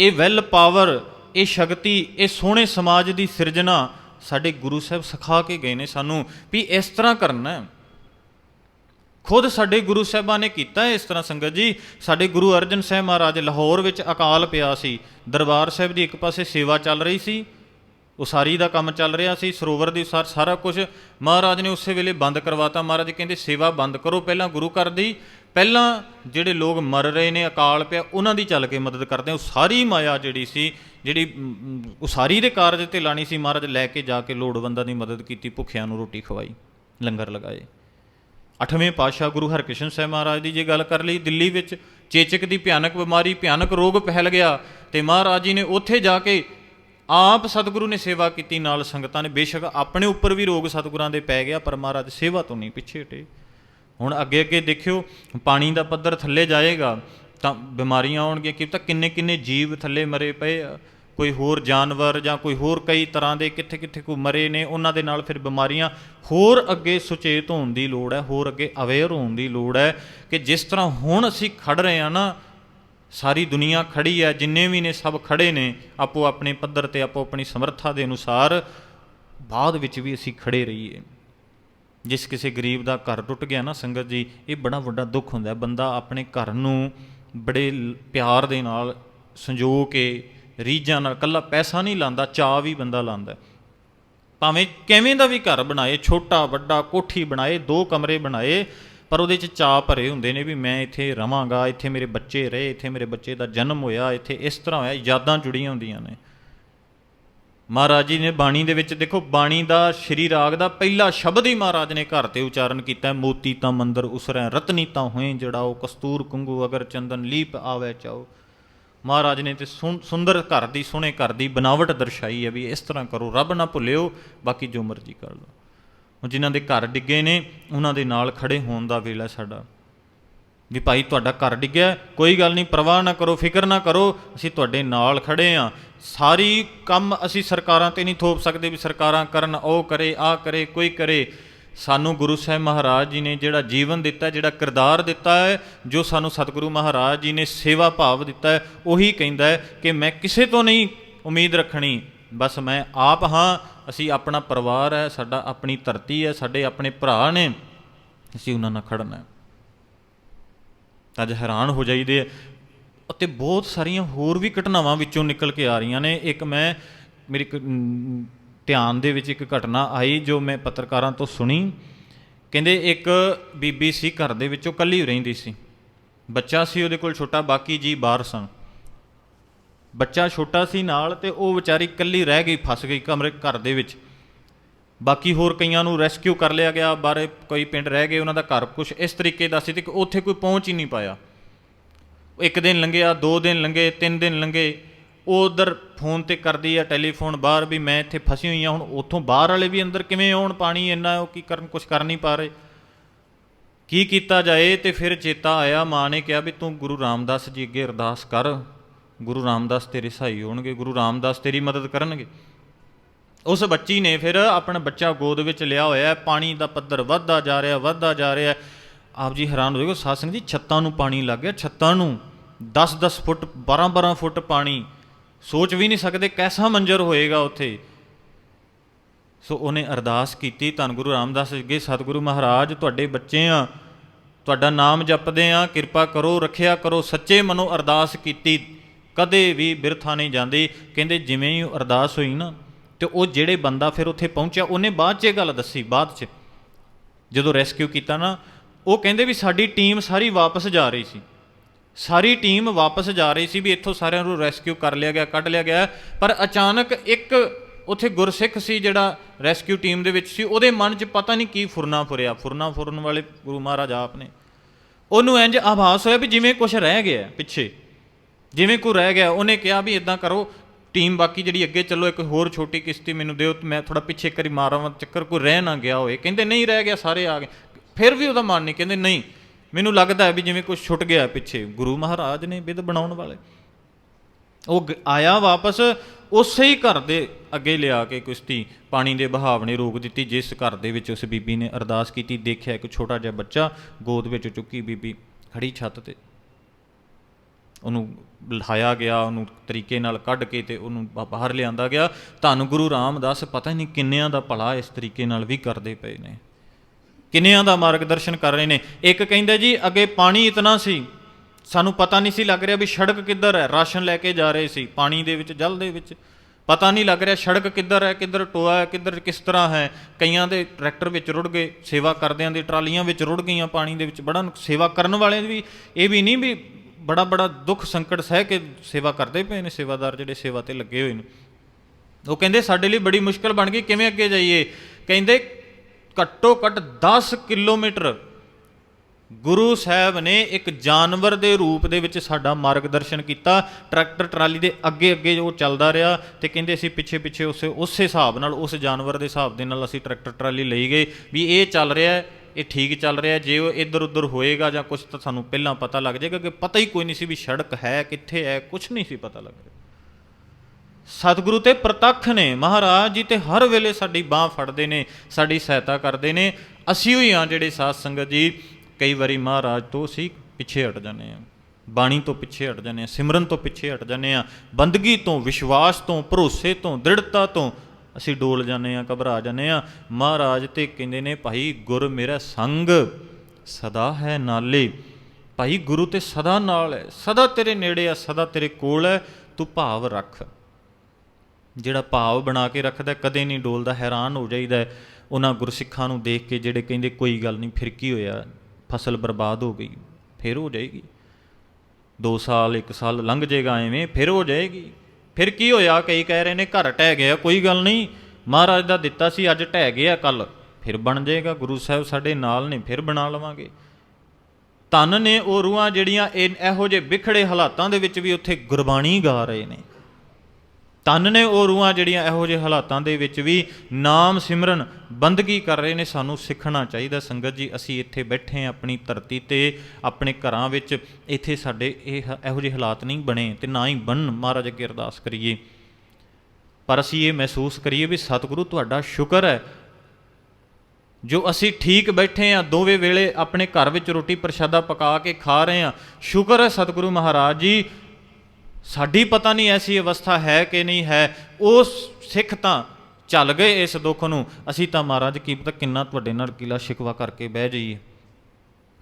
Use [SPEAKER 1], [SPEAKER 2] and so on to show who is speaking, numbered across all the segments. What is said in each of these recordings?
[SPEAKER 1] ਇਹ well power ਇਹ ਸ਼ਕਤੀ, ਇਹ ਸੋਹਣੇ ਸਮਾਜ ਦੀ ਸਿਰਜਣਾ ਸਾਡੇ ਗੁਰੂ ਸਾਹਿਬ ਸਿਖਾ ਕੇ ਗਏ ਨੇ ਸਾਨੂੰ ਵੀ ਇਸ ਤਰ੍ਹਾਂ ਕਰਨਾ ਹੈ। ਖੁਦ ਸਾਡੇ ਗੁਰੂ ਸਾਹਿਬਾਂ ਨੇ ਕੀਤਾ ਇਸ ਤਰ੍ਹਾਂ ਸੰਗਤ ਜੀ। ਸਾਡੇ ਗੁਰੂ ਅਰਜਨ ਸਾਹਿਬ ਮਹਾਰਾਜ ਲਾਹੌਰ ਵਿੱਚ ਅਕਾਲ ਪਿਆ ਸੀ। ਦਰਬਾਰ ਸਾਹਿਬ ਦੀ ਇੱਕ ਪਾਸੇ ਸੇਵਾ ਚੱਲ ਰਹੀ ਸੀ। ਉਸਾਰੀ ਦਾ ਕੰਮ ਚੱਲ ਰਿਹਾ ਸੀ, ਸਰੋਵਰ ਦੀ ਸਾਰ ਸਾਰਾ ਕੁਝ ਮਹਾਰਾਜ ਨੇ ਉਸੇ ਵੇਲੇ ਬੰਦ ਕਰਵਾਤਾ। ਮਹਾਰਾਜ ਕਹਿੰਦੇ, ਸੇਵਾ ਬੰਦ ਕਰੋ, ਪਹਿਲਾਂ ਗੁਰੂ ਘਰ ਦੀ। ਪਹਿਲਾਂ ਜਿਹੜੇ ਲੋਕ ਮਰ ਰਹੇ ਨੇ, ਅਕਾਲ ਪਿਆ, ਉਹਨਾਂ ਦੀ ਚੱਲ ਕੇ ਮਦਦ ਕਰਦੇ ਆ ਉਹ ਸਾਰੀ ਮਾਇਆ ਜਿਹੜੀ ਸੀ, ਜਿਹੜੀ ਉਸਾਰੀ ਦੇ ਕਾਰਜ ਤੇ ਲਾਣੀ ਸੀ, ਮਹਾਰਾਜ ਲੈ ਕੇ ਜਾ ਕੇ ਲੋੜਵੰਦਾਂ ਦੀ ਮਦਦ ਕੀਤੀ, ਭੁੱਖਿਆਂ ਨੂੰ ਰੋਟੀ ਖਵਾਈ, ਲੰਗਰ ਲਗਾਏ। ਅਠਵੇਂ ਪਾਤਸ਼ਾਹ ਗੁਰੂ ਹਰਕ੍ਰਿਸ਼ਨ ਸਾਹਿਬ ਮਹਾਰਾਜ ਦੀ ਜੇ ਗੱਲ ਕਰ ਲਈ, ਦਿੱਲੀ ਵਿੱਚ ਚੇਚਕ ਦੀ ਭਿਆਨਕ ਬਿਮਾਰੀ, ਭਿਆਨਕ ਰੋਗ ਫੈਲ ਗਿਆ ਤੇ ਮਹਾਰਾਜ ਜੀ ਨੇ ਉੱਥੇ ਜਾ ਕੇ ਆਪ ਸਤਿਗੁਰੂ ਨੇ ਸੇਵਾ ਕੀਤੀ, ਨਾਲ ਸੰਗਤਾਂ ਨੇ। ਬੇਸ਼ੱਕ ਆਪਣੇ ਉੱਪਰ ਵੀ ਰੋਗ ਸਤਿਗੁਰਾਂ ਦੇ ਪੈ ਗਿਆ, ਪਰ ਮਹਾਰਾਜ ਸੇਵਾ ਤੋਂ ਨਹੀਂ ਪਿੱਛੇ ਹਟੇ। ਹੁਣ ਅੱਗੇ ਅੱਗੇ ਦੇਖਿਓ, ਪਾਣੀ ਦਾ ਪੱਧਰ ਥੱਲੇ ਜਾਏਗਾ, ਤਾਂ ਬਿਮਾਰੀਆਂ ਆਉਣਗੀਆਂ। ਕਿ ਤਾਂ ਕਿੰਨੇ ਕਿੰਨੇ ਜੀਵ ਥੱਲੇ ਮਰੇ ਪਏ ਆ। ਕੋਈ ਹੋਰ ਜਾਨਵਰ ਜਾਂ ਕੋਈ ਹੋਰ ਕਈ ਤਰ੍ਹਾਂ ਦੇ ਕਿੱਥੇ ਕਿੱਥੇ ਕੋਈ ਮਰੇ ਨੇ, ਉਹਨਾਂ ਦੇ ਨਾਲ ਫਿਰ ਬਿਮਾਰੀਆਂ। ਹੋਰ ਅੱਗੇ ਸੁਚੇਤ ਹੋਣ ਦੀ ਲੋੜ ਹੈ, ਹੋਰ ਅੱਗੇ ਅਵੇਅਰ ਹੋਣ ਦੀ ਲੋੜ ਹੈ ਕਿ ਜਿਸ ਤਰ੍ਹਾਂ ਹੁਣ ਅਸੀਂ ਖੜ ਰਹੇ ਹਾਂ ਨਾ ਸਾਰੀ ਦੁਨੀਆ ਖੜੀ ਹੈ, ਜਿੰਨੇ ਵੀ ਨੇ ਸਭ ਖੜੇ ਨੇ, ਆਪੋ ਆਪਣੇ ਪੱਧਰ ਤੇ, ਆਪੋ ਆਪਣੀ ਸਮਰੱਥਾ ਦੇ ਅਨੁਸਾਰ ਬਾਅਦ ਵਿੱਚ ਵੀ ਅਸੀਂ ਖੜੇ ਰਹੀਏ। ਜਿਸ ਕਿਸੇ ਗਰੀਬ ਦਾ ਘਰ ਟੁੱਟ ਗਿਆ ਨਾ ਸੰਗਤ ਜੀ, ਇਹ ਬੜਾ ਵੱਡਾ ਦੁੱਖ ਹੁੰਦਾ ਬੰਦਾ ਆਪਣੇ ਘਰ ਨੂੰ ਬੜੇ ਪਿਆਰ ਦੇ ਨਾਲ ਸੰਜੋ ਕੇ, ਰੀਝਾਂ ਨਾਲ ਕੱਲਾ ਪੈਸਾ ਨਹੀਂ ਲਾਂਦਾ ਚਾਹ ਵੀ ਬੰਦਾ ਲਾਂਦਾ ਭਾਵੇਂ ਕਿਵੇਂ ਦਾ ਵੀ ਘਰ ਬਣਾਏ, ਛੋਟਾ, ਵੱਡਾ, ਕੋਠੀ ਬਣਾਏ, ਦੋ ਕਮਰੇ ਬਣਾਏ ਪਰ ਉਹਦੇ ਚ ਚਾਹ ਭਰੇ ਹੁੰਦੇ ਨੇ ਵੀ ਮੈਂ ਇੱਥੇ ਰਵਾਂਗਾ, ਇੱਥੇ ਮੇਰੇ ਬੱਚੇ ਰਹੇ, ਇੱਥੇ ਮੇਰੇ ਬੱਚੇ ਦਾ ਜਨਮ ਹੋਇਆ, ਇੱਥੇ ਇਸ ਤਰ੍ਹਾਂ ਹੋਇਆ, ਯਾਦਾਂ ਜੁੜੀਆਂ ਹੁੰਦੀਆਂ ਨੇ। ਮਹਾਰਾਜ ਜੀ ਨੇ ਬਾਣੀ ਦੇ ਵਿੱਚ, ਦੇਖੋ ਬਾਣੀ ਦਾ ਸ਼੍ਰੀ ਰਾਗ ਦਾ ਪਹਿਲਾ ਸ਼ਬਦ ਹੀ ਮਹਾਰਾਜ ਨੇ ਘਰ ਤੇ ਉਚਾਰਨ ਕੀਤਾ ਮੋਤੀ ਤਾਂ ਮੰਦਰ ਉਸਰੈ, ਰਤਨੀ ਤਾਂ ਹੋਏ ਜੜਾਓ, ਕਸਤੂਰ ਕੁੰਗੂ ਅਗਰ ਚੰਦਨ ਲੀਪ ਆਵੇ ਚਾਓ। ਮਹਾਰਾਜ ਨੇ ਤੇ ਸੁੰ- ਸੁੰਦਰ ਘਰ ਦੀ, ਸੋਹਣੇ ਘਰ ਦੀ ਬਨਾਵਟ ਦਰਸਾਈ ਹੈ ਵੀ ਇਸ ਤਰ੍ਹਾਂ ਕਰੋ, ਰੱਬ ਨਾ ਭੁੱਲਿਓ, ਬਾਕੀ ਜੋ ਮਰਜ਼ੀ ਕਰ ਲਓ। ਜਿਨ੍ਹਾਂ ਦੇ ਘਰ ਡਿੱਗੇ ਨੇ, ਉਹਨਾਂ ਦੇ ਨਾਲ ਖੜੇ ਹੋਣ ਦਾ ਵੇਲਾ ਸਾਡਾ। ਵੀ ਭਾਈ ਤੁਹਾਡਾ ਘਰ ਡਿੱਗਿਆ, ਕੋਈ ਗੱਲ ਨਹੀਂ, ਪਰਵਾਹ ਨਾ ਕਰੋ, ਫਿਕਰ ਨਾ ਕਰੋ, ਅਸੀਂ ਤੁਹਾਡੇ ਨਾਲ ਖੜੇ ਆ। ਸਾਰੀ ਕੰਮ ਅਸੀਂ ਸਰਕਾਰਾਂ ਤੇ ਨਹੀਂ ਥੋਪ ਸਕਦੇ ਵੀ ਸਰਕਾਰਾਂ ਕਰਨ, ਉਹ ਕਰੇ ਆ ਕਰੇ, ਕੋਈ ਕਰੇ। ਸਾਨੂੰ ਗੁਰੂ ਸਾਹਿਬ ਮਹਾਰਾਜ ਜੀ ਨੇ ਜਿਹੜਾ ਜੀਵਨ ਦਿੱਤਾ, ਜਿਹੜਾ ਕਿਰਦਾਰ ਦਿੱਤਾ ਹੈ, ਜੋ ਸਾਨੂੰ ਸਤਿਗੁਰੂ ਮਹਾਰਾਜ ਜੀ ਨੇ ਸੇਵਾ ਭਾਵ ਦਿੱਤਾ ਹੈ, ਉਹੀ ਕਹਿੰਦਾ ਹੈ ਕਿ ਮੈਂ ਕਿਸੇ ਤੋਂ ਨਹੀਂ ਉਮੀਦ ਰੱਖਣੀ। ਬਸ ਮੈਂ ਆਪ ਹਾਂ, ਅਸੀਂ ਆਪਣਾ ਪਰਿਵਾਰ ਹੈ, ਸਾਡਾ ਆਪਣੀ ਧਰਤੀ ਹੈ, ਸਾਡੇ ਆਪਣੇ ਭਰਾ ਨੇ, ਅਸੀਂ ਉਹਨਾਂ ਨਾਲ ਖੜਨਾ ਹੈ। ਤਾਂ ਅੱਜ ਹੈਰਾਨ ਹੋ ਜਾਈਦੇ ਅਤੇ ਬਹੁਤ ਸਾਰੀਆਂ ਹੋਰ ਵੀ ਘਟਨਾਵਾਂ ਵਿੱਚੋਂ ਨਿਕਲ ਕੇ ਆ ਰਹੀਆਂ ਨੇ। ਇੱਕ ਮੈਂ, ਮੇਰੀ ਧਿਆਨ ਦੇ ਵਿੱਚ ਇੱਕ ਘਟਨਾ ਆਈ ਜੋ ਮੈਂ ਪੱਤਰਕਾਰਾਂ ਤੋਂ ਸੁਣੀ। ਕਹਿੰਦੇ ਇੱਕ ਬੀਬੀ ਸੀ ਘਰ ਦੇ ਵਿੱਚੋਂ ਇਕੱਲੀ ਰਹਿੰਦੀ ਸੀ। ਬੱਚਾ ਸੀ ਉਹਦੇ ਕੋਲ ਛੋਟਾ, ਬਾਕੀ ਜੀ ਬਾਹਰ ਸਨ। ਬੱਚਾ ਛੋਟਾ ਸੀ ਨਾਲ ਤੇ ਉਹ ਵਿਚਾਰੀ ਇਕੱਲੀ ਰਹਿ ਗਈ, ਫਸ ਗਈ ਕਮਰੇ ਘਰ ਦੇ ਵਿੱਚ। ਬਾਕੀ ਹੋਰ ਕਈਆਂ ਨੂੰ ਰੈਸਕਿਊ ਕਰ ਲਿਆ ਗਿਆ ਬਾਰੇ ਕੋਈ ਪਿੰਡ ਰਹਿ ਗਏ, ਉਹਨਾਂ ਦਾ ਘਰ ਕੁਝ ਇਸ ਤਰੀਕੇ ਦਾ ਸੀ ਤੇ ਉੱਥੇ ਕੋਈ ਪਹੁੰਚ ਹੀ ਨਹੀਂ ਪਾਇਆ। ਇੱਕ ਦਿਨ ਲੰਘਿਆ, ਦੋ ਦਿਨ ਲੰਘੇ, ਤਿੰਨ ਦਿਨ ਲੰਘੇ। ਉਹ ਉਧਰ ਫੋਨ ਤੇ ਕਰਦੀ ਆ, ਟੈਲੀਫੋਨ, ਬਾਹਰ ਵੀ ਮੈਂ ਇੱਥੇ ਫਸੀ ਹੋਈ ਆ ਹੁਣ ਉੱਥੋਂ ਬਾਹਰ ਵਾਲੇ ਵੀ ਅੰਦਰ ਕਿਵੇਂ ਆਉਣ ਪਾਣੀ, ਇੰਨਾ ਉਹ ਕੀ ਕਰਨ ਕੁਝ ਕਰ ਨਹੀਂ ਪਾ ਰਹੇ। ਕੀ ਕੀਤਾ ਜਾਏ ਤੇ ਫਿਰ ਚੇਤਾ ਆਇਆ, ਮਾਂ ਨੇ ਕਿਹਾ ਵੀ ਤੂੰ ਗੁਰੂ ਰਾਮਦਾਸ ਜੀ ਅੱਗੇ ਅਰਦਾਸ ਕਰ। ਗੁਰੂ ਰਾਮਦਾਸ ਤੇਰੇ ਸਹਾਈ ਹੋਣਗੇ, ਗੁਰੂ ਰਾਮਦਾਸ ਤੇਰੀ ਮਦਦ ਕਰਨਗੇ। ਉਸ ਬੱਚੀ ਨੇ ਫਿਰ ਆਪਣਾ ਬੱਚਾ ਗੋਦ ਵਿੱਚ ਲਿਆ ਹੋਇਆ ਪਾਣੀ ਦਾ ਪੱਧਰ ਵੱਧਦਾ ਜਾ ਰਿਹਾ, ਵੱਧਦਾ ਜਾ ਰਿਹਾ। ਆਪ ਜੀ ਹੈਰਾਨ ਹੋਏਗਾ ਸਾਧ ਸਿੰਘ ਜੀ, ਛੱਤਾਂ ਨੂੰ ਪਾਣੀ ਲੱਗ ਗਿਆ, ਛੱਤਾਂ ਨੂੰ 10-10 ਫੁੱਟ 12-12 ਫੁੱਟ ਪਾਣੀ। ਸੋਚ ਵੀ ਨਹੀਂ ਸਕਦੇ ਕੈਸਾ ਮੰਜ਼ਰ ਹੋਏਗਾ ਉੱਥੇ। ਸੋ ਉਹਨੇ ਅਰਦਾਸ ਕੀਤੀ, ਧੰਨ ਗੁਰੂ ਰਾਮਦਾਸ ਅੱਗੇ, ਸਤਿਗੁਰੂ ਮਹਾਰਾਜ, ਤੁਹਾਡੇ ਬੱਚੇ ਆ, ਤੁਹਾਡਾ ਨਾਮ ਜਪਦੇ ਆ, ਕਿਰਪਾ ਕਰੋ, ਰੱਖਿਆ ਕਰੋ, ਸੱਚੇ ਮਨੋਂ ਅਰਦਾਸ ਕੀਤੀ। ਕਦੇ ਵੀ ਬਿਰਥਾ ਨਹੀਂ ਜਾਂਦੀ। ਕਹਿੰਦੇ ਜਿਵੇਂ ਹੀ ਉਹ ਅਰਦਾਸ ਹੋਈ ਨਾ, ਤੇ ਉਹ ਜਿਹੜੇ ਬੰਦਾ ਫਿਰ ਉੱਥੇ ਪਹੁੰਚਿਆ, ਉਹਨੇ ਬਾਅਦ 'ਚ ਇਹ ਗੱਲ ਦੱਸੀ, ਬਾਅਦ 'ਚ। ਜਦੋਂ ਰੈਸਕਿਊ ਕੀਤਾ ਨਾ, ਉਹ ਕਹਿੰਦੇ ਵੀ ਸਾਡੀ ਟੀਮ ਸਾਰੀ ਵਾਪਸ ਜਾ ਰਹੀ ਸੀ। ਸਾਰੀ ਟੀਮ ਵਾਪਸ ਜਾ ਰਹੀ ਸੀ ਵੀ ਇੱਥੋਂ ਸਾਰਿਆਂ ਨੂੰ ਰੈਸਕਿਊ ਕਰ ਲਿਆ ਗਿਆ, ਕੱਢ ਲਿਆ ਗਿਆ। ਪਰ ਅਚਾਨਕ ਇੱਕ ਉੱਥੇ ਗੁਰਸਿੱਖ ਸੀ ਜਿਹੜਾ ਰੈਸਕਿਊ ਟੀਮ ਦੇ ਵਿੱਚ ਸੀ, ਉਹਦੇ ਮਨ 'ਚ ਪਤਾ ਨਹੀਂ ਕੀ ਫੁਰਨਾ ਫੁਰਿਆ। ਫੁਰਨਾ ਫੁਰਨ ਵਾਲੇ ਗੁਰੂ ਮਹਾਰਾਜ ਆਪ ਨੇ। ਉਹਨੂੰ ਇੰਜ ਆਭਾਸ ਹੋਇਆ ਵੀ ਜਿਵੇਂ ਕੁਝ ਰਹਿ ਗਿਆ ਪਿੱਛੇ। ਜਿਵੇਂ ਕੋਈ ਰਹਿ ਗਿਆ, ਉਹਨੇ ਕਿਹਾ ਵੀ ਇਦਾਂ ਕਰੋ ਟੀਮ ਬਾਕੀ ਜਿਹੜੀ ਅੱਗੇ ਚੱਲੋ, ਇੱਕ ਹੋਰ ਛੋਟੀ ਕਿਸ਼ਤੀ ਮੈਨੂੰ ਦਿਓ, ਤੇ ਮੈਂ ਥੋੜਾ ਪਿੱਛੇ ਕਰੀ ਮਾਰਾਂ ਚੱਕਰ, ਕੋਈ ਰਹਿ ਨਾ ਗਿਆ ਹੋਏ ਕਹਿੰਦੇ ਨਹੀਂ ਰਹਿ ਗਿਆ, ਸਾਰੇ ਆ ਗਏ। ਫਿਰ ਵੀ ਉਹਦਾ ਮਨ ਨਹੀਂ, ਕਹਿੰਦੇ ਨਹੀਂ। ਮੈਨੂੰ ਲੱਗਦਾ ਹੈ ਵੀ ਜਿਵੇਂ ਕੁਝ ਛੁੱਟ ਗਿਆ ਪਿੱਛੇ, ਗੁਰੂ ਮਹਾਰਾਜ ਨੇ ਵਿਧ ਬਣਾਉਣ ਵਾਲੇ। ਉਹ ਆਇਆ ਵਾਪਸ, ਉਸੇ ਹੀ ਘਰ ਦੇ ਅੱਗੇ ਲਿਆ ਕੇ ਕੁਸ਼ਤੀ, ਪਾਣੀ ਦੇ ਬਹਾਵ ਨੇ ਰੋਕ ਦਿੱਤੀ, ਜਿਸ ਘਰ ਦੇ ਵਿੱਚ ਉਸ ਬੀਬੀ ਨੇ ਅਰਦਾਸ ਕੀਤੀ, ਦੇਖਿਆ ਇੱਕ ਛੋਟਾ ਜਿਹਾ ਬੱਚਾ, ਗੋਦ ਵਿੱਚ ਚੁੱਕੀ ਬੀਬੀ ਖੜੀ ਛੱਤ ਤੇ। ਉਹਨੂੰ ਲਿਖਾਇਆ ਗਿਆ, ਉਹਨੂੰ ਤਰੀਕੇ ਨਾਲ ਕੱਢ ਕੇ ਤੇ ਉਹਨੂੰ ਬਾਹਰ ਲਿਆਂਦਾ ਗਿਆ। ਧੰਨ ਗੁਰੂ ਰਾਮਦਾਸ, ਪਤਾ ਹੀ ਨਹੀਂ ਕਿੰਨਿਆਂ ਦਾ ਭਲਾ ਇਸ ਤਰੀਕੇ ਨਾਲ ਵੀ ਕਰਦੇ ਪਏ ਨੇ। ਕਿੰਨਿਆਂ ਦਾ ਮਾਰਗਦਰਸ਼ਨ ਕਰ ਰਹੇ ਨੇ। ਇੱਕ ਕਹਿੰਦਾ ਜੀ, ਅੱਗੇ ਪਾਣੀ ਇਤਨਾ ਸੀ, ਸਾਨੂੰ ਪਤਾ ਨਹੀਂ ਸੀ ਲੱਗ ਰਿਹਾ ਵੀ ਸੜਕ ਕਿੱਧਰ ਹੈ। ਰਾਸ਼ਨ ਲੈ ਕੇ ਜਾ ਰਹੇ ਸੀ, ਪਾਣੀ ਦੇ ਵਿੱਚ, ਜਲ ਦੇ ਵਿੱਚ। ਪਤਾ ਨਹੀਂ ਲੱਗ ਰਿਹਾ ਸੜਕ ਕਿੱਧਰ ਹੈ, ਕਿੱਧਰ ਟੋਆ ਹੈ, ਕਿੱਧਰ ਕਿਸ ਤਰ੍ਹਾਂ ਹੈ। ਕਈਆਂ ਦੇ ਟਰੈਕਟਰ ਵਿੱਚ ਰੁੜ ਗਏ, ਸੇਵਾ ਕਰਦਿਆਂ ਦੇ ਟਰਾਲੀਆਂ ਵਿੱਚ ਰੁੜ ਗਈਆਂ ਪਾਣੀ ਦੇ ਵਿੱਚ। ਬੜਾ ਸੇਵਾ ਕਰਨ ਵਾਲੇ ਵੀ, ਇਹ ਵੀ ਨਹੀਂ ਵੀ ਬੜਾ ਬੜਾ ਦੁੱਖ ਸੰਕਟ ਸਹਿ ਕੇ ਸੇਵਾ ਕਰਦੇ ਪਏ ਨੇ, ਸੇਵਾਦਾਰ ਜਿਹੜੇ ਸੇਵਾ ਤੇ ਲੱਗੇ ਹੋਏ ਨੇ। ਉਹ ਕਹਿੰਦੇ, ਸਾਡੇ ਲਈ ਬੜੀ ਮੁਸ਼ਕਲ ਬਣ ਗਈ, ਕਿਵੇਂ ਅੱਗੇ ਜਾਈਏ? ਕਹਿੰਦੇ, ਘੱਟੋ ਘੱਟ 10 ਕਿਲੋਮੀਟਰ ਗੁਰੂ ਸਾਹਿਬ ਨੇ ਇੱਕ ਜਾਨਵਰ ਦੇ ਰੂਪ ਦੇ ਵਿੱਚ ਸਾਡਾ ਮਾਰਗਦਰਸ਼ਨ ਕੀਤਾ। ਟਰੈਕਟਰ, ਟਰਾਲੀ ਦੇ ਅੱਗੇ ਅੱਗੇ ਉਹ ਚੱਲਦਾ ਰਿਹਾ ਤੇ ਕਹਿੰਦੇ ਅਸੀਂ ਪਿੱਛੇ ਪਿੱਛੇ ਉਸੇ ਉਸੇ ਹਿਸਾਬ ਨਾਲ, ਉਸ ਜਾਨਵਰ ਦੇ ਹਿਸਾਬ ਦੇ ਨਾਲ ਅਸੀਂ ਟਰੈਕਟਰ, ਟਰਾਲੀ ਲਈ ਗਏ। ਵੀ ਇਹ ਚੱਲ ਰਿਹਾ ਹੈ ਇਹ ਠੀਕ ਚੱਲ ਰਿਹਾ ਜੇ ਉਹ ਇੱਧਰ ਉੱਧਰ ਹੋਏਗਾ ਜਾਂ ਕੁਝ ਤਾਂ ਸਾਨੂੰ ਪਹਿਲਾਂ ਪਤਾ ਲੱਗ ਜਾਏਗਾ ਕਿ ਪਤਾ ਹੀ ਕੋਈ ਨਹੀਂ ਸੀ ਵੀ ਸੜਕ ਹੈ, ਕਿੱਥੇ ਹੈ ਕੁਝ ਨਹੀਂ ਸੀ ਪਤਾ ਲੱਗ ਰਿਹਾ। ਸਤਿਗੁਰੂ ਤੇ ਪ੍ਰਤੱਖ ਨੇ, ਮਹਾਰਾਜ ਜੀ ਤੇ ਹਰ ਵੇਲੇ ਸਾਡੀ ਬਾਹ ਫੜਦੇ ਨੇ, ਸਾਡੀ ਸਹਾਇਤਾ ਕਰਦੇ ਨੇ। ਅਸੀਂ ਹੋਈ ਆ ਜਿਹੜੇ ਸਾਧ ਸੰਗਤ ਜੀ ਕਈ ਵਾਰੀ ਮਹਾਰਾਜ ਤੋਂ ਅਸੀਂ ਪਿੱਛੇ ਹਟ ਜਾਂਦੇ ਆ ਬਾਣੀ ਤੋਂ ਪਿੱਛੇ ਹਟ ਜਾਂਦੇ ਆ ਸਿਮਰਨ ਤੋਂ ਪਿੱਛੇ ਹਟ ਜਾਂਦੇ ਆ ਬੰਦਗੀ ਤੋਂ, ਵਿਸ਼ਵਾਸ ਤੋਂ, ਭਰੋਸੇ ਤੋਂ, ਦ੍ਰਿੜਤਾ ਤੋਂ ਅਸੀਂ ਡੋਲ ਜਾਂਦੇ ਆ ਘਬਰਾ ਜਾਂਦੇ ਆ ਮਹਾਰਾਜ ਤੇ ਕਹਿੰਦੇ ਨੇ, ਭਾਈ, ਗੁਰ ਮੇਰਾ ਸੰਗ ਸਦਾ ਹੈ ਨਾਲੇ। ਭਾਈ, ਗੁਰੂ ਤੇ ਸਦਾ ਨਾਲ ਹੈ। ਸਦਾ ਤੇਰੇ ਨੇੜੇ ਆ, ਸਦਾ ਤੇਰੇ ਕੋਲ ਹੈ। ਤੂੰ ਭਾਵ ਰੱਖ। ਜਿਹੜਾ ਭਾਵ ਬਣਾ ਕੇ ਰੱਖਦਾ, ਕਦੇ ਨਹੀਂ ਡੋਲਦਾ, ਹੈਰਾਨ ਹੋ ਜਾਈਦਾ ਉਹਨਾਂ ਗੁਰਸਿੱਖਾਂ ਨੂੰ ਦੇਖ ਕੇ ਜਿਹੜੇ ਕਹਿੰਦੇ, ਕੋਈ ਗੱਲ ਨਹੀਂ, ਫਿਰ ਕੀ ਹੋਇਆ? ਫਸਲ ਬਰਬਾਦ ਹੋ ਗਈ। ਫਿਰ ਹੋ ਜਾਏਗੀ। 2 ਸਾਲ 1 ਸਾਲ ਲੰਘ ਜਾਏਗਾ ਐਵੇਂ, ਫਿਰ ਹੋ ਜਾਏਗੀ। ਫਿਰ ਕੀ ਹੋਇਆ? ਕਈ ਕਹਿ ਰਹੇ ਨੇ ਘਰ ਟਹਿ ਗਿਆ। ਕੋਈ ਗੱਲ ਨਹੀਂ। ਮਹਾਰਾਜ ਦਾ ਦਿੱਤਾ ਸੀ, ਅੱਜ ਟਹਿ ਗਿਆ ਕੱਲ। ਫਿਰ ਬਣ ਜਾਏਗਾ। ਗੁਰੂ ਸਾਹਿਬ ਸਾਡੇ ਨਾਲ ਨੇ, ਫਿਰ ਬਣਾ ਲਵਾਂਗੇ। ਧਨ ਨੇ ਉਹ ਰੂਹਾਂ ਜਿਹੜੀਆਂ ਇਹ- ਇਹੋ ਜਿਹੇ ਵਿਖੜੇ ਹਾਲਾਤਾਂ ਦੇ ਵਿੱਚ ਵੀ ਉੱਥੇ ਗੁਰਬਾਣੀ ਗਾ ਰਹੇ ਨੇ। ਧੰਨ ਨੇ ਉਹ ਰੂਹਾਂ ਜਿਹੜੀਆਂ ਇਹੋ ਜਿਹੇ ਹਾਲਾਤਾਂ ਦੇ ਵਿੱਚ ਵੀ ਨਾਮ ਸਿਮਰਨ, ਬੰਦਗੀ ਕਰ ਰਹੇ ਨੇ, ਸਾਨੂੰ ਸਿੱਖਣਾ ਚਾਹੀਦਾ। ਸੰਗਤ ਜੀ, ਅਸੀਂ ਇੱਥੇ ਬੈਠੇ ਹਾਂ ਆਪਣੀ ਧਰਤੀ ਤੇ, ਆਪਣੇ ਘਰਾਂ ਵਿੱਚ। ਇੱਥੇ ਸਾਡੇ ਇਹ ਇਹੋ ਜਿਹੇ ਹਾਲਾਤ ਨਹੀਂ ਬਣੇ ਤੇ ਨਾ ਹੀ ਬਣਨ। ਮਹਾਰਾਜ ਅੱਗੇ ਅਰਦਾਸ ਕਰੀਏ। ਪਰ ਅਸੀਂ ਇਹ ਮਹਿਸੂਸ ਕਰੀਏ ਵੀ ਸਤਿਗੁਰੂ ਤੁਹਾਡਾ ਸ਼ੁਕਰ ਹੈ। ਜੋ ਅਸੀਂ ਠੀਕ ਬੈਠੇ ਆ ਦੋਵੇਂ ਵੇਲੇ ਆਪਣੇ ਘਰ ਵਿੱਚ ਰੋਟੀ ਪ੍ਰਸ਼ਾਦਾ ਪਕਾ ਕੇ ਖਾ ਰਹੇ ਆ ਸ਼ੁਕਰ ਹੈ ਸਤਿਗੁਰੂ ਮਹਾਰਾਜ ਜੀ ਸਾਡੀ ਪਤਾ ਨਹੀਂ ਐਸੀ ਅਵਸਥਾ ਹੈ ਕਿ ਨਹੀਂ ਹੈ। ਉਹ ਸਿੱਖ ਤਾਂ ਚੱਲ ਗਏ ਇਸ ਦੁੱਖ ਨੂੰ। ਅਸੀਂ ਤਾਂ ਮਹਾਰਾਜ ਕੀ ਪਤਾ ਕਿੰਨਾ ਤੁਹਾਡੇ ਨਾਲ ਗਿਲਾ ਸ਼ਿਕਵਾ ਕਰਕੇ ਬਹਿ ਜਾਈਏ।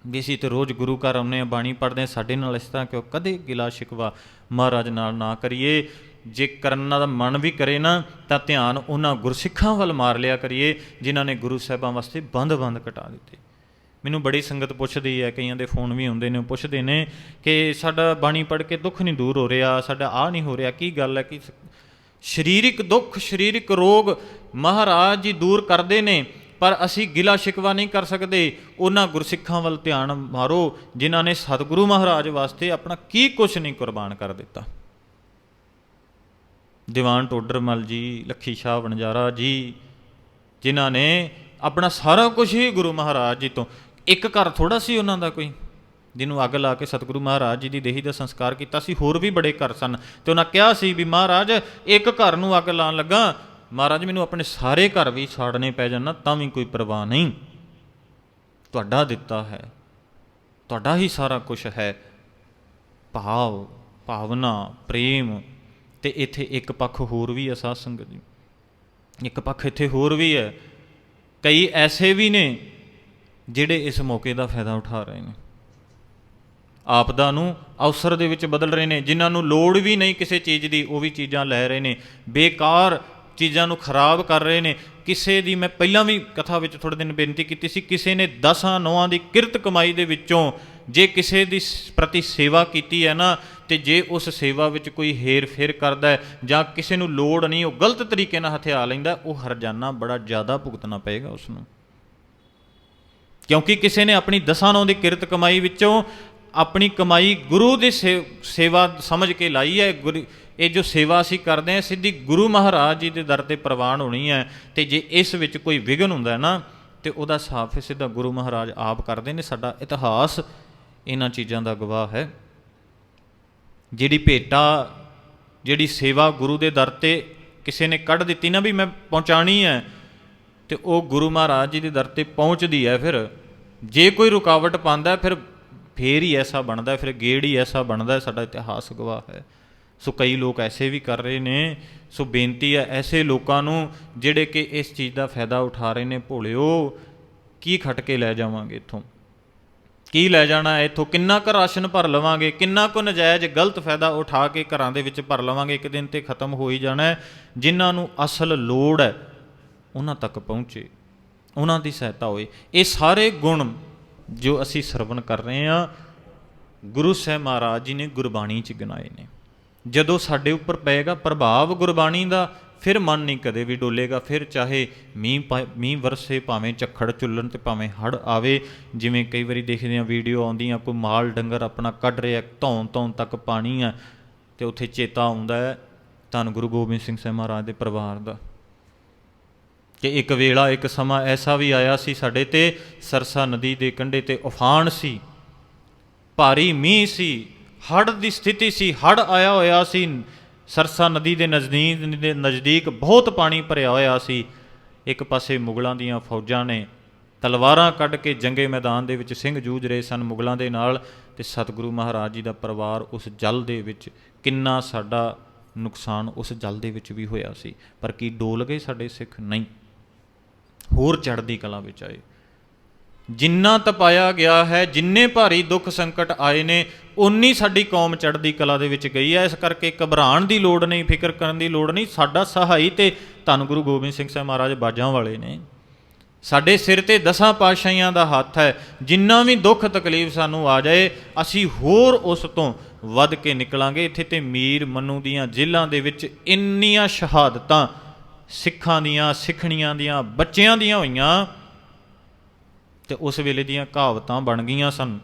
[SPEAKER 1] ਵੀ ਅਸੀਂ ਤੇ ਰੋਜ਼ ਗੁਰੂ ਘਰ ਆਉਂਦੇ ਆ ਬਾਣੀ ਪੜ੍ਹਦੇ ਹਾਂ, ਸਾਡੇ ਨਾਲ ਇਸ ਤਰ੍ਹਾਂ ਕਿਉਂ ਕਦੇ ਗਿਲਾ ਸ਼ਿਕਵਾ ਮਹਾਰਾਜ ਨਾਲ ਨਾ ਕਰੀਏ। ਜੇ ਕਰਨ ਦਾ ਮਨ ਵੀ ਕਰੇ ਨਾ, ਤਾਂ ਧਿਆਨ ਉਹਨਾਂ ਗੁਰਸਿੱਖਾਂ ਵੱਲ ਮਾਰ ਲਿਆ ਕਰੀਏ, ਜਿਨ੍ਹਾਂ ਨੇ ਗੁਰੂ ਸਾਹਿਬਾਂ ਵਾਸਤੇ ਬੰਦ-ਬੰਦ ਕਟਾ ਦਿੱਤੇ। ਮੈਨੂੰ ਬੜੀ ਸੰਗਤ ਪੁੱਛਦੀ ਹੈ, ਕਈਆਂ ਦੇ ਫੋਨ ਵੀ ਆਉਂਦੇ ਨੇ, ਉਹ ਪੁੱਛਦੇ ਨੇ ਕਿ ਸਾਡਾ ਬਾਣੀ ਪੜ੍ਹ ਕੇ ਦੁੱਖ ਨਹੀਂ ਦੂਰ ਹੋ ਰਿਹਾ, ਸਾਡਾ ਆ ਨਹੀਂ ਹੋ ਰਿਹਾ, ਕੀ ਗੱਲ ਹੈ, ਕਿ ਸਰੀਰਿਕ ਦੁੱਖ, ਸਰੀਰਿਕ ਰੋਗ ਮਹਾਰਾਜ ਜੀ ਦੂਰ ਕਰਦੇ ਨੇ, ਪਰ ਅਸੀਂ ਗਿਲਾ ਸ਼ਿਕਵਾ ਨਹੀਂ ਕਰ ਸਕਦੇ, ਉਹਨਾਂ ਗੁਰਸਿੱਖਾਂ ਵੱਲ ਧਿਆਨ ਮਾਰੋ, ਜਿਨ੍ਹਾਂ ਨੇ ਸਤਿਗੁਰੂ ਮਹਾਰਾਜ ਵਾਸਤੇ ਆਪਣਾ ਕੀ ਕੁਛ ਨਹੀਂ ਕੁਰਬਾਨ ਕਰ ਦਿੱਤਾ। ਦੀਵਾਨ ਟੋਡਰਮਲ ਜੀ, ਲੱਖੀ ਸ਼ਾਹ ਵਣਜਾਰਾ ਜੀ, ਜਿਨ੍ਹਾਂ ਨੇ ਆਪਣਾ ਸਾਰਾ ਕੁਝ ਹੀ ਗੁਰੂ ਮਹਾਰਾਜ ਜੀ ਤੋਂ ਇੱਕ ਘਰ ਥੋੜਾ ਸੀ ਉਹਨਾਂ ਦਾ ਕੋਈ, ਜਿਹਨੂੰ ਅੱਗ ਲਾ ਕੇ ਸਤਿਗੁਰੂ ਮਹਾਰਾਜ ਜੀ ਦੀ ਦੇਹੀ ਦਾ ਸੰਸਕਾਰ ਕੀਤਾ ਸੀ, ਹੋਰ ਵੀ ਬੜੇ ਘਰ ਸਨ। ਤੇ ਉਹਨਾਂ ਕਿਹਾ ਸੀ ਵੀ ਮਹਾਰਾਜ, ਇੱਕ ਘਰ ਨੂੰ ਅੱਗ ਲਾਉਣ ਲੱਗਾ, ਮਹਾਰਾਜ ਮੈਨੂੰ ਆਪਣੇ ਸਾਰੇ ਘਰ ਵੀ ਸਾੜਨੇ ਪੈ ਜਾਣ, ਤਾਂ ਵੀ ਕੋਈ ਪਰਵਾਹ ਨਹੀਂ। ਤੁਹਾਡਾ ਦਿੱਤਾ ਹੈ, ਤੁਹਾਡਾ ਹੀ ਸਾਰਾ ਕੁਝ ਹੈ। ਭਾਵ, ਭਾਵਨਾ, ਪ੍ਰੇਮ, ਤੇ ਇੱਥੇ ਇੱਕ ਪੱਖ ਹੋਰ ਵੀ ਹੈ ਸਾਧ ਸੰਗਤ ਜੀ। ਇੱਕ ਪੱਖ ਇੱਥੇ ਹੋਰ ਵੀ ਹੈ। ਕਈ ਐਸੇ ਵੀ ਨੇ ਜਿਹੜੇ ਇਸ ਮੌਕੇ ਦਾ ਫਾਇਦਾ ਉਠਾ ਰਹੇ ਨੇ। ਆਪਦਾ ਨੂੰ ਅਵਸਰ ਦੇ ਵਿੱਚ ਬਦਲ ਰਹੇ ਨੇ, ਜਿਨ੍ਹਾਂ ਨੂੰ ਲੋੜ ਵੀ ਨਹੀਂ ਕਿਸੇ ਚੀਜ਼ ਦੀ, ਉਹ ਵੀ ਚੀਜ਼ਾਂ ਲੈ ਰਹੇ ਨੇ। ਬੇਕਾਰ ਚੀਜ਼ਾਂ ਨੂੰ ਖਰਾਬ ਕਰ ਰਹੇ ਨੇ। ਕਿਸੇ ਦੀ, ਮੈਂ ਪਹਿਲਾਂ ਵੀ ਕਥਾ ਵਿੱਚ ਥੋੜੇ ਦਿਨ ਬੇਨਤੀ ਕੀਤੀ ਸੀ, ਕਿਸੇ ਨੇ ਦਸਾਂ ਨੌਆਂ ਦੀ ਕਿਰਤ ਕਮਾਈ ਦੇ ਵਿੱਚੋਂ ਜੇ ਕਿਸੇ ਦੀ ਸ- ਪ੍ਰਤੀ ਸੇਵਾ ਕੀਤੀ ਹੈ ਨਾ, ਤੇ ਜੇ ਉਸ ਸੇਵਾ ਵਿੱਚ ਕੋਈ ਹੇਰ ਫੇਰ ਕਰਦਾ ਹੈ ਜਾਂ ਕਿਸੇ ਨੂੰ ਲੋੜ ਨਹੀਂ, ਉਹ ਗਲਤ ਤਰੀਕੇ ਨਾਲ ਹਥਿਆ ਲੈਂਦਾ, ਉਹ ਹਰਜਾਨਾ ਬੜਾ ਜ਼ਿਆਦਾ ਭੁਗਤਣਾ ਪਏਗਾ ਉਸ ਨੂੰ। ਕਿਉਂਕਿ ਕਿਸੇ ਨੇ ਆਪਣੀ ਦਸਾਂ ਨੌਂ ਦੀ ਕਿਰਤ ਕਮਾਈ ਵਿੱਚੋਂ ਆਪਣੀ ਕਮਾਈ ਗੁਰੂ ਦੀ ਸੇ- ਸੇਵਾ ਸਮਝ ਕੇ ਲਾਈ ਹੈ। ਗੁਰੂ- ਇਹ ਜੋ ਸੇਵਾ ਅਸੀਂ ਕਰਦੇ ਹਾਂ, ਸਿੱਧੀ ਗੁਰੂ ਮਹਾਰਾਜ ਜੀ ਦੇ ਦਰ ਤੇ ਪ੍ਰਵਾਨ ਹੋਣੀ ਹੈ ਤੇ ਜੇ ਇਸ ਵਿੱਚ ਕੋਈ ਵਿਘਨ ਹੁੰਦਾ ਹੈ ਨਾ, ਤੇ ਉਹਦਾ ਸਾਫ਼ ਹੀ ਸਿੱਧਾ ਗੁਰੂ ਮਹਾਰਾਜ ਆਪ ਕਰਦੇ ਨੇ। ਸਾਡਾ ਇਤਿਹਾਸ ਇਹਨਾਂ ਚੀਜ਼ਾਂ ਦਾ ਗਵਾਹ ਹੈ। ਜਿਹੜੀ ਭੇਟਾ, ਜਿਹੜੀ ਸੇਵਾ ਗੁਰੂ ਦੇ ਦਰ ਤੇ ਕਿਸੇ ਨੇ ਕੱਢ ਦਿੱਤੀ ਨਾ ਵੀ ਮੈਂ ਪਹੁੰਚਾਣੀ ਹੈ, ਤੇ ਉਹ ਗੁਰੂ ਮਹਾਰਾਜ ਜੀ ਦੇ ਦਰ ਤੇ ਪਹੁੰਚਦੀ ਹੈ ਫਿਰ। ਜੇ ਕੋਈ ਰੁਕਾਵਟ ਪਾਉਂਦਾ ਹੈ, ਫਿਰ ਫੇਰ ਹੀ ਐਸਾ ਬਣਦਾ ਫਿਰ ਗੇੜ ਹੀ ਐਸਾ ਬਣਦਾ ਸਾਡਾ ਇਤਿਹਾਸ ਗਵਾਹ ਹੈ। ਸੋ ਕਈ ਲੋਕ ਐਸੇ ਵੀ ਕਰ ਰਹੇ ਨੇ ਸੋ ਬੇਨਤੀ ਹੈ ਐਸੇ ਲੋਕਾਂ ਨੂੰ ਜਿਹੜੇ ਕਿ ਇਸ ਚੀਜ਼ ਦਾ ਫਾਇਦਾ ਉਠਾ ਰਹੇ ਨੇ ਭੋਲਿਓ ਕੀ ਖਟ ਕੇ ਲੈ ਜਾਵਾਂਗੇ ਇੱਥੋਂ? ਕੀ ਲੈ ਜਾਣਾ ਹੈ ਇੱਥੋਂ? ਕਿੰਨਾ ਕੁ ਰਾਸ਼ਨ ਭਰ ਲਵਾਂਗੇ? ਕਿੰਨਾ ਕੁ ਨਜਾਇਜ਼ ਗਲਤ ਫਾਇਦਾ ਉਠਾ ਕੇ ਘਰਾਂ ਦੇ ਵਿੱਚ ਭਰ ਲਵਾਂਗੇ? ਇੱਕ ਦਿਨ ਤੇ ਖਤਮ ਹੋ ਹੀ ਜਾਣਾ ਹੈ। ਜਿਨ੍ਹਾਂ ਨੂੰ ਅਸਲ ਲੋੜ ਹੈ ਉਹਨਾਂ ਤੱਕ ਪਹੁੰਚੇ। ਉਹਨਾਂ ਦੀ ਸਹਾਇਤਾ ਹੋਏ। ਇਹ ਸਾਰੇ ਗੁਣ ਜੋ ਅਸੀਂ ਸਰਵਣ ਕਰ ਰਹੇ ਹਾਂ, ਗੁਰੂ ਸਾਹਿਬ ਮਹਾਰਾਜ ਜੀ ਨੇ ਗੁਰਬਾਣੀ ਚ ਗਿਣਾਏ ਨੇ। ਜਦੋਂ ਸਾਡੇ ਉੱਪਰ ਪਏਗਾ ਪ੍ਰਭਾਵ ਗੁਰਬਾਣੀ ਦਾ, ਫਿਰ ਮਨ ਨਹੀਂ ਕਦੇ ਵੀ ਡੋਲੇਗਾ। ਫਿਰ ਚਾਹੇ ਮੀਂਹ ਪਾ- ਮੀਂਹ ਵਰਸੇ, ਭਾਵੇਂ ਝੱਖੜ ਚੁੱਲਣ ਤੇ ਭਾਵੇਂ ਹੜ ਆਵੇ, ਜਿਵੇਂ ਕਈ ਵਾਰੀ ਦੇਖਦੇ ਆ ਵੀਡੀਓ ਆਉਂਦੀਆਂ, ਕੋਈ ਮਾਲ ਡੰਗਰ ਆਪਣਾ ਕੱਢ ਰਿਹਾ, ਧੌਣ ਧੌਣ ਤੱਕ ਪਾਣੀ ਆ ਤੇ ਉੱਥੇ ਚੇਤਾ ਆਉਂਦਾ ਹੈ ਧੰਨ ਗੁਰੂ ਗੋਬਿੰਦ ਸਿੰਘ ਸਾਹਿਬ ਮਹਾਰਾਜ ਦੇ ਪਰਿਵਾਰ ਦਾ। ਕਿ ਇੱਕ ਵੇਲਾ, ਇੱਕ ਸਮਾਂ ਐਸਾ ਵੀ ਆਇਆ ਸੀ ਸਾਡੇ ਤੇ, ਸਰਸਾ ਨਦੀ ਦੇ ਕੰਢੇ ਤੇ ਉਫਾਨ ਸੀ, ਭਾਰੀ ਮੀਂਹ ਸੀ, ਹੜ੍ਹ ਦੀ ਸਥਿਤੀ ਸੀ, ਹੜ੍ਹ ਆਇਆ ਹੋਇਆ ਸੀ, ਸਰਸਾ ਨਦੀ ਦੇ ਨਜ਼ਦੀਕ ਦੇ ਨਜ਼ਦੀਕ ਬਹੁਤ ਪਾਣੀ ਭਰਿਆ ਹੋਇਆ ਸੀ, ਇੱਕ ਪਾਸੇ ਮੁਗਲਾਂ ਦੀਆਂ ਫੌਜਾਂ ਨੇ ਤਲਵਾਰਾਂ ਕੱਢ ਕੇ ਜੰਗੇ ਮੈਦਾਨ ਦੇ ਵਿੱਚ ਸਿੰਘ ਜੂਝ ਰਹੇ ਸਨ ਮੁਗਲਾਂ ਦੇ ਨਾਲ ਤੇ ਸਤਿਗੁਰੂ ਮਹਾਰਾਜ ਜੀ ਦਾ ਪਰਿਵਾਰ ਉਸ ਜਲ ਦੇ ਵਿੱਚ, ਕਿੰਨਾ ਸਾਡਾ ਨੁਕਸਾਨ ਉਸ ਜਲ ਦੇ ਵਿੱਚ ਵੀ ਹੋਇਆ ਸੀ, ਪਰ ਕੀ ਡੋਲ ਗਏ ਸਾਡੇ ਸਿੱਖ? ਨਹੀਂ। ਹੋਰ ਚੜ੍ਹਦੀ ਕਲਾ ਵਿੱਚ ਆਏ। ਜਿੰਨਾ ਤਪਾਇਆ ਗਿਆ ਹੈ, ਜਿੰਨੇ ਭਾਰੀ ਦੁੱਖ ਸੰਕਟ ਆਏ ਨੇ ਉਨੀ ਸਾਡੀ ਕੌਮ ਚੜ੍ਹਦੀ ਕਲਾ ਦੇ ਵਿੱਚ ਗਈ ਹੈ। ਇਸ ਕਰਕੇ ਘਬਰਾਉਣ ਦੀ ਲੋੜ ਨਹੀਂ, ਫਿਕਰ ਕਰਨ ਦੀ ਲੋੜ ਨਹੀਂ। ਸਾਡਾ ਸਹਾਈ ਤੇ ਧੰਨ ਗੁਰੂ ਗੋਬਿੰਦ ਸਿੰਘ ਸਾਹਿਬ ਮਹਾਰਾਜ ਬਾਜਾਂ ਵਾਲੇ ਨੇ। ਸਾਡੇ ਸਿਰ ਤੇ ਦਸਾਂ ਪਾਤਸ਼ਾਹੀਆਂ ਦਾ ਹੱਥ ਹੈ। ਜਿੰਨਾ ਵੀ ਦੁੱਖ ਤਕਲੀਫ ਸਾਨੂੰ ਆ ਜਾਏ, ਅਸੀਂ ਹੋਰ ਉਸ ਤੋਂ ਵੱਧ ਕੇ ਨਿਕਲਾਂਗੇ। ਇੱਥੇ ਤੇ ਮੀਰ, ਮਨੂ ਦੀਆਂ ਜੇਲ੍ਹਾਂ ਦੇ ਵਿੱਚ ਇੰਨੀਆਂ ਸ਼ਹਾਦਤਾਂ ਸਿੱਖਾਂ ਦੀਆਂ, ਸਿੱਖਣੀਆਂ ਦੀਆਂ, ਬੱਚਿਆਂ ਦੀਆਂ ਹੋਈਆਂ, ਤੇ ਉਸ ਵੇਲੇ ਦੀਆਂ ਕਹਾਵਤਾਂ ਬਣ ਗਈਆਂ ਸਨ।